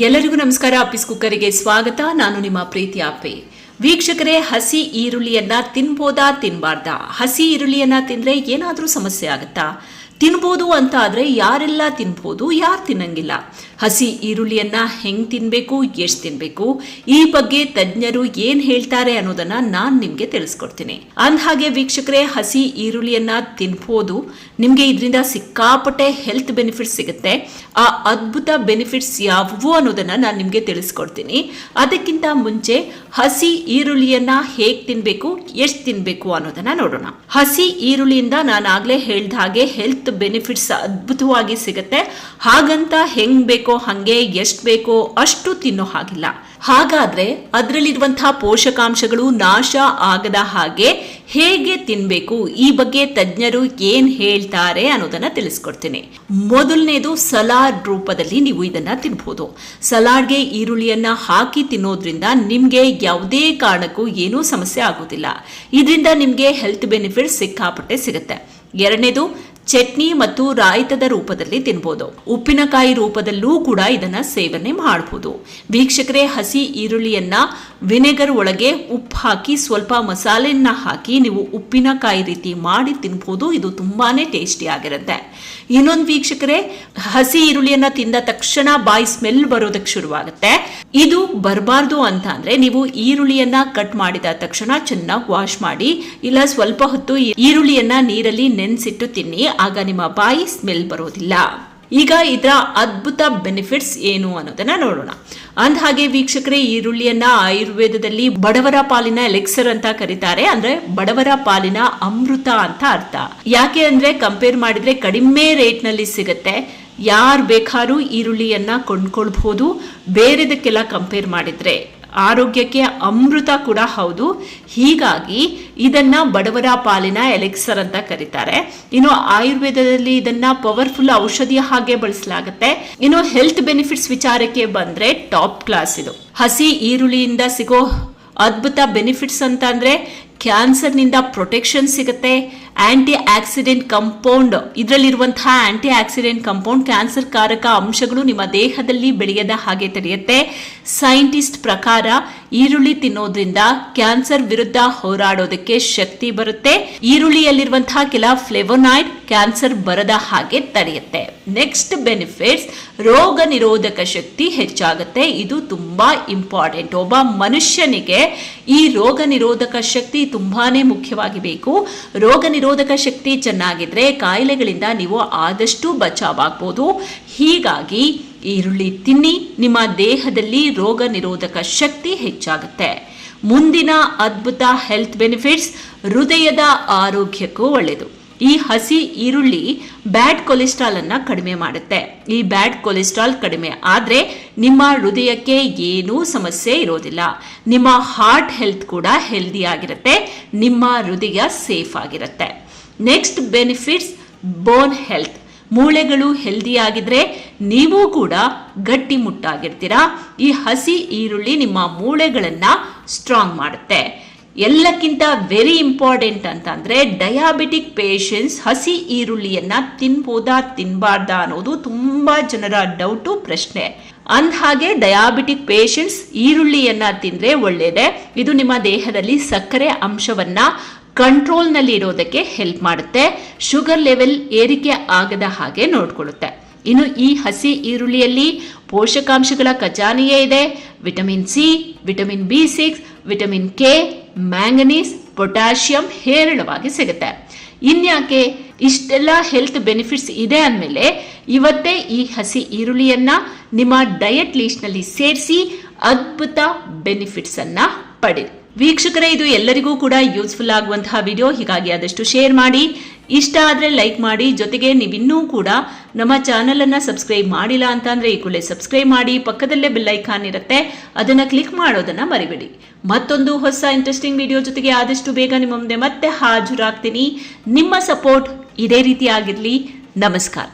ಎಲ್ಲರಿಗೂ ನಮಸ್ಕಾರ. ಅಪ್ಪಿಸ್ ಕುಕ್ಕರಿಗೆ ಸ್ವಾಗತ. ನಾನು ನಿಮ್ಮ ಪ್ರೀತಿ ಅಪ್ಪೆ. ವೀಕ್ಷಕರೇ, ಹಸಿ ಈರುಳ್ಳಿಯನ್ನ ತಿನ್ಬೋದಾ, ತಿನ್ಬಾರ್ದಾ? ಹಸಿ ಈರುಳ್ಳಿಯನ್ನ ತಿಂದ್ರೆ ಏನಾದರೂ ಸಮಸ್ಯೆ ಆಗುತ್ತಾ? ತಿನ್ಬೋದು ಅಂತ ಆದರೆ ಯಾರೆಲ್ಲ ತಿನ್ಬೋದು, ಯಾರು ತಿನ್ನಂಗಿಲ್ಲ. ಹಸಿ ಈರುಳ್ಳಿಯನ್ನು ಹೆಂಗೆ ತಿನ್ಬೇಕು, ಎಷ್ಟು ತಿನ್ಬೇಕು, ಈ ಬಗ್ಗೆ ತಜ್ಞರು ಏನು ಹೇಳ್ತಾರೆ ಅನ್ನೋದನ್ನ ನಾನು ನಿಮಗೆ ತಿಳಿಸ್ಕೊಡ್ತೀನಿ. ಅಂದಹಾಗೆ ವೀಕ್ಷಕರೇ, ಹಸಿ ಈರುಳ್ಳಿಯನ್ನು ತಿನ್ಬೋದು, ನಿಮಗೆ ಇದರಿಂದ ಸಿಕ್ಕಾಪಟ್ಟೆ ಹೆಲ್ತ್ ಬೆನಿಫಿಟ್ಸ್ ಸಿಗುತ್ತೆ. ಆ ಅದ್ಭುತ ಬೆನಿಫಿಟ್ಸ್ ಯಾವುವು ಅನ್ನೋದನ್ನ ನಾನು ನಿಮಗೆ ತಿಳಿಸ್ಕೊಡ್ತೀನಿ. ಅದಕ್ಕಿಂತ ಮುಂಚೆ ಹಸಿ ಈರುಳ್ಳಿಯನ್ನು ಹೇಗೆ ತಿನ್ಬೇಕು, ಎಷ್ಟು ತಿನ್ಬೇಕು ಅನ್ನೋದನ್ನ ನೋಡೋಣ. ಹಸಿ ಈರುಳ್ಳಿಯಿಂದ ನಾನು ಆಗ್ಲೇ ಹೇಳ್ದ ಹಾಗೆ ಹೆಲ್ತ್ ಬೆನಿಫಿಟ್ಸ್ ಅದ್ಭುತವಾಗಿ ಸಿಗುತ್ತೆ. ಹಾಗಂತ ಹೆಂಗ್ ಬೇಕೋ ಹಂಗೆ ಎಷ್ಟು ಬೇಕೋ ಅಷ್ಟು ತಿನ್ನೋ ಹಾಗಿಲ್ಲ. ಹಾಗಾದ್ರೆ ಅದರಲ್ಲಿರುವಂತಹ ಪೋಷಕಾಂಶಗಳು ನಾಶ ಆಗದ ಹಾಗೆ ಹೇಗೆ ತಿನ್ಬೇಕು, ಈ ಬಗ್ಗೆ ತಜ್ಞರು ಏನ್ ಹೇಳ್ತಾರೆ ಅನ್ನೋದನ್ನ ತಿಳಿಸ್ಕೊಡ್ತೀನಿ. ಮೊದಲನೇದು ಸಲಾಡ್ ರೂಪದಲ್ಲಿ ನೀವು ಇದನ್ನ ತಿನ್ಬಹುದು ಸಲಾಡ್ಗೆ ಈರುಳ್ಳಿಯನ್ನ ಹಾಕಿ ತಿನ್ನೋದ್ರಿಂದ ನಿಮ್ಗೆ ಯಾವುದೇ ಕಾರಣಕ್ಕೂ ಏನೂ ಸಮಸ್ಯೆ ಆಗೋದಿಲ್ಲ. ಇದರಿಂದ ನಿಮ್ಗೆ ಹೆಲ್ತ್ ಬೆನಿಫಿಟ್ ಸಿಕ್ಕಾಪಟ್ಟೆ ಸಿಗುತ್ತೆ. ಎರಡನೇದು ಚಟ್ನಿ ಮತ್ತು ರಾಯಿತದ ರೂಪದಲ್ಲಿ ತಿನ್ಬೋದು. ಉಪ್ಪಿನಕಾಯಿ ರೂಪದಲ್ಲೂ ಕೂಡ ಇದನ್ನ ಸೇವನೆ ಮಾಡಬಹುದು ವೀಕ್ಷಕರೇ, ಹಸಿ ಈರುಳ್ಳಿಯನ್ನ ವಿನೆಗರ್ ಒಳಗೆ ಉಪ್ಪು ಹಾಕಿ, ಸ್ವಲ್ಪ ಮಸಾಲೆಯನ್ನ ಹಾಕಿ ನೀವು ಉಪ್ಪಿನಕಾಯಿ ರೀತಿ ಮಾಡಿ ತಿನ್ಬೋದು. ಇದು ತುಂಬಾನೇ ಟೇಸ್ಟಿ ಆಗಿರುತ್ತೆ. ಇನ್ನೊಂದು ವೀಕ್ಷಕರೇ, ಹಸಿ ಈರುಳ್ಳಿಯನ್ನ ತಿಂದ ತಕ್ಷಣ ಬಾಯಿ ಸ್ಮೆಲ್ ಬರೋದಕ್ಕೆ ಶುರುವಾಗುತ್ತೆ. ಇದು ಬರಬಾರ್ದು ಅಂತ ಅಂದ್ರೆ ನೀವು ಈರುಳ್ಳಿಯನ್ನ ಕಟ್ ಮಾಡಿದ ತಕ್ಷಣ ಚೆನ್ನಾಗಿ ವಾಶ್ ಮಾಡಿ, ಇಲ್ಲ ಸ್ವಲ್ಪ ಹೊತ್ತು ಈರುಳ್ಳಿಯನ್ನ ನೀರಲ್ಲಿ ನೆನೆಸಿಟ್ಟು ತಿನ್ನಿ. ಆಗ ನಿಮ್ಮ ಬಾಯಿ ಸ್ಮೆಲ್ ಬರೋದಿಲ್ಲ. ಈಗ ಇದರ ಅದ್ಭುತ ಬೆನಿಫಿಟ್ಸ್ ಏನು ಅನ್ನೋದನ್ನ ನೋಡೋಣ. ಅಂದ ಹಾಗೆ ವೀಕ್ಷಕರೇ, ಈರುಳ್ಳಿಯನ್ನ ಆಯುರ್ವೇದದಲ್ಲಿ ಬಡವರ ಪಾಲಿನ ಎಲೆಕ್ಸರ್ ಅಂತ ಕರೀತಾರೆ. ಅಂದ್ರೆ ಬಡವರ ಪಾಲಿನ ಅಮೃತ ಅಂತ ಅರ್ಥ. ಯಾಕೆ ಅಂದ್ರೆ ಕಂಪೇರ್ ಮಾಡಿದ್ರೆ ಕಡಿಮೆ ರೇಟ್ನಲ್ಲಿ ಸಿಗುತ್ತೆ. ಯಾರು ಬೇಕಾದ್ರೂ ಈರುಳ್ಳಿಯನ್ನ ಕೊಂಡ್ಕೊಳ್ಬಹುದು. ಬೇರೆದಕ್ಕೆಲ್ಲ ಕಂಪೇರ್ ಮಾಡಿದ್ರೆ. ಆರೋಗ್ಯಕ್ಕೆ ಅಮೃತ ಕೂಡ ಹೌದು. ಹೀಗಾಗಿ ಇದನ್ನ ಬಡವರ ಪಾಲಿನ ಎಲೆಕ್ಸರ್ ಅಂತ ಕರೀತಾರೆ. ಇನ್ನು ಆಯುರ್ವೇದದಲ್ಲಿ ಇದನ್ನ ಪವರ್ಫುಲ್ ಔಷಧಿಯ ಹಾಗೆ ಬಳಸಲಾಗುತ್ತೆ. ಇನ್ನು ಹೆಲ್ತ್ ಬೆನಿಫಿಟ್ಸ್ ವಿಚಾರಕ್ಕೆ ಬಂದ್ರೆ ಟಾಪ್ ಕ್ಲಾಸ್ ಇದು. ಹಸಿ ಈರುಳ್ಳಿಯಿಂದ ಸಿಗೋ ಅದ್ಭುತ ಬೆನಿಫಿಟ್ಸ್ ಅಂತ ಅಂದ್ರೆ ಕ್ಯಾನ್ಸರ್ನಿಂದ ಪ್ರೊಟೆಕ್ಷನ್ ಸಿಗುತ್ತೆ. Antioxidant compound. ಇದರಲ್ಲಿರುವಂತಹ antioxidant compound cancer ಕಾರಕ ಅಂಶಗಳು ನಿಮ್ಮ ದೇಹದಲ್ಲಿ ಬೆಳೆಯದ ಹಾಗೆ ತಡೆಯುತ್ತೆ ಸೈಂಟಿಸ್ಟ್ ಪ್ರಕಾರ ಈರುಳ್ಳಿ ತಿನ್ನೋದ್ರಿಂದ ಕ್ಯಾನ್ಸರ್ ವಿರುದ್ಧ ಹೋರಾಡೋದಕ್ಕೆ ಶಕ್ತಿ ಬರುತ್ತೆ. ಈರುಳ್ಳಿಯಲ್ಲಿರುವಂತಹ ಕೆಲ ಫ್ಲೆವೊನಾಯ್ಡ್ ಕ್ಯಾನ್ಸರ್ ಬರದ ಹಾಗೆ ತಡೆಯುತ್ತೆ. ನೆಕ್ಸ್ಟ್ ಬೆನಿಫಿಟ್ಸ್, ರೋಗ ನಿರೋಧಕ ಶಕ್ತಿ ಹೆಚ್ಚಾಗುತ್ತೆ. ಇದು ತುಂಬಾ ಇಂಪಾರ್ಟೆಂಟ್. ಒಬ್ಬ ಮನುಷ್ಯನಿಗೆ ಈ ರೋಗ ನಿರೋಧಕ ಶಕ್ತಿ ತುಂಬಾನೇ ಮುಖ್ಯವಾಗಿ ಬೇಕು ರೋಗ ನಿರೋಧಕ ಶಕ್ತಿ ಚೆನ್ನಾಗಿದ್ರೆ ಕಾಯಿಲೆಗಳಿಂದ ನೀವು ಆದಷ್ಟು ಬಚಾವಾಗ್ಬೋದು. ಹೀಗಾಗಿ ಈರುಳ್ಳಿ ತಿನ್ನಿ, ನಿಮ್ಮ ದೇಹದಲ್ಲಿ ರೋಗ ನಿರೋಧಕ ಶಕ್ತಿ ಹೆಚ್ಚಾಗುತ್ತೆ. ಮುಂದಿನ ಅದ್ಭುತ ಹೆಲ್ತ್ ಬೆನಿಫಿಟ್ಸ್ ಹೃದಯದ ಆರೋಗ್ಯಕ್ಕೂ ಒಳ್ಳೆಯದು. ಈ ಹಸಿ ಈರುಳ್ಳಿ ಬ್ಯಾಡ್ ಕೊಲೆಸ್ಟ್ರಾಲ್ ಅನ್ನ ಕಡಿಮೆ ಮಾಡುತ್ತೆ. ಈ ಬ್ಯಾಡ್ ಕೊಲೆಸ್ಟ್ರಾಲ್ ಕಡಿಮೆ ಆದ್ರೆ ನಿಮ್ಮ ಹೃದಯಕ್ಕೆ ಏನೂ ಸಮಸ್ಯೆ ಇರೋದಿಲ್ಲ. ನಿಮ್ಮ ಹಾರ್ಟ್ ಹೆಲ್ತ್ ಕೂಡ ಹೆಲ್ದಿ ಆಗಿರುತ್ತೆ. ನಿಮ್ಮ ಹೃದಯ ಸೇಫ್ ಆಗಿರುತ್ತೆ. Next benefits bone health. ಮೂಳೆಗಳು ಹೆಲ್ದಿ ಆಗಿದ್ರೆ ನೀವು ಕೂಡ ಗಟ್ಟಿ ಮುಟ್ಟಾಗಿರ್ತೀರಾ. ಈ ಹಸಿ ಈರುಳ್ಳಿ ನಿಮ್ಮ ಮೂಳೆಗಳನ್ನ ಸ್ಟ್ರಾಂಗ್ ಮಾಡುತ್ತೆ. ಎಲ್ಲಕ್ಕಿಂತ ವೆರಿ ಇಂಪಾರ್ಟೆಂಟ್ ಅಂತಂದ್ರೆ ಡಯಾಬಿಟಿಕ್ ಪೇಷಂಟ್ಸ್ ಹಸಿ ಈರುಳ್ಳಿಯನ್ನು ತಿನ್ಬೋದಾ ತಿನ್ನಬಾರ್ದಾ ಅನ್ನೋದು ತುಂಬ ಜನರ ಡೌಟು ಪ್ರಶ್ನೆ. ಅಂದ ಹಾಗೆ ಡಯಾಬಿಟಿಕ್ ಪೇಷಂಟ್ಸ್ ಈರುಳ್ಳಿಯನ್ನು ತಿಂದರೆ ಒಳ್ಳೆಯದೇ ಇದು ನಿಮ್ಮ ದೇಹದಲ್ಲಿ ಸಕ್ಕರೆ ಅಂಶವನ್ನು ಕಂಟ್ರೋಲ್ನಲ್ಲಿ ಇರೋದಕ್ಕೆ ಹೆಲ್ಪ್ ಮಾಡುತ್ತೆ. ಶುಗರ್ ಲೆವೆಲ್ ಏರಿಕೆ ಆಗದ ಹಾಗೆ ನೋಡ್ಕೊಳ್ಳುತ್ತೆ. ಇನ್ನು ಈ ಹಸಿ ಈರುಳ್ಳಿಯಲ್ಲಿ ಪೋಷಕಾಂಶಗಳ ಖಜಾನೆಯೇ ಇದೆ. Vitamin C vitamin B six vitamin K manganese potassium ಹೇರಳವಾಗಿ ಸಿಗುತ್ತೆ. ಇನ್ಯಾಕೆ ಇಷ್ಟೆಲ್ಲ ಹೆಲ್ತ್ ಬೆನಿಫಿಟ್ಸ್ ಇದೆ ಅಂದಮೇಲೆ ಇವತ್ತೇ ಈ ಹಸಿ ಈರುಳ್ಳಿಯನ್ನ ನಿಮ್ಮ ಡಯಟ್ ಲೀಸ್ಟ್ನಲ್ಲಿ ಸೇರಿಸಿ ಅದ್ಭುತ ಬೆನಿಫಿಟ್ಸ್ ಅನ್ನ ಪಡೆಯಿರಿ ವೀಕ್ಷಕರೇ, ಇದು ಎಲ್ಲರಿಗೂ ಕೂಡ ಯೂಸ್ಫುಲ್ ಆಗುವಂತಹ ವಿಡಿಯೋ ಹೀಗಾಗಿ ಆದಷ್ಟು ಶೇರ್ ಮಾಡಿ. ಇಷ್ಟ ಆದರೆ ಲೈಕ್ ಮಾಡಿ. ಜೊತೆಗೆ ನೀವಿನ್ನೂ ಕೂಡ ನಮ್ಮ ಚಾನಲನ್ನು ಸಬ್ಸ್ಕ್ರೈಬ್ ಮಾಡಿಲ್ಲ ಅಂತಂದರೆ ಈ ಕೂಡಲೇ ಸಬ್ಸ್ಕ್ರೈಬ್ ಮಾಡಿ, ಪಕ್ಕದಲ್ಲೇ ಬೆಲ್ ಐಕಾನ್ ಇರುತ್ತೆ, ಅದನ್ನ ಕ್ಲಿಕ್ ಮಾಡೋದನ್ನ ಮರಿಬೇಡಿ. ಮತ್ತೊಂದು ಹೊಸ ಇಂಟ್ರೆಸ್ಟಿಂಗ್ ವಿಡಿಯೋ ಜೊತೆಗೆ ಆದಷ್ಟು ಬೇಗ ನಿಮ್ಮ ಮುಂದೆ ಮತ್ತೆ ಹಾಜರಾಗ್ತೀನಿ. ನಿಮ್ಮ ಸಪೋರ್ಟ್ ಇದೇ ರೀತಿ ಆಗಿರಲಿ. ನಮಸ್ಕಾರ.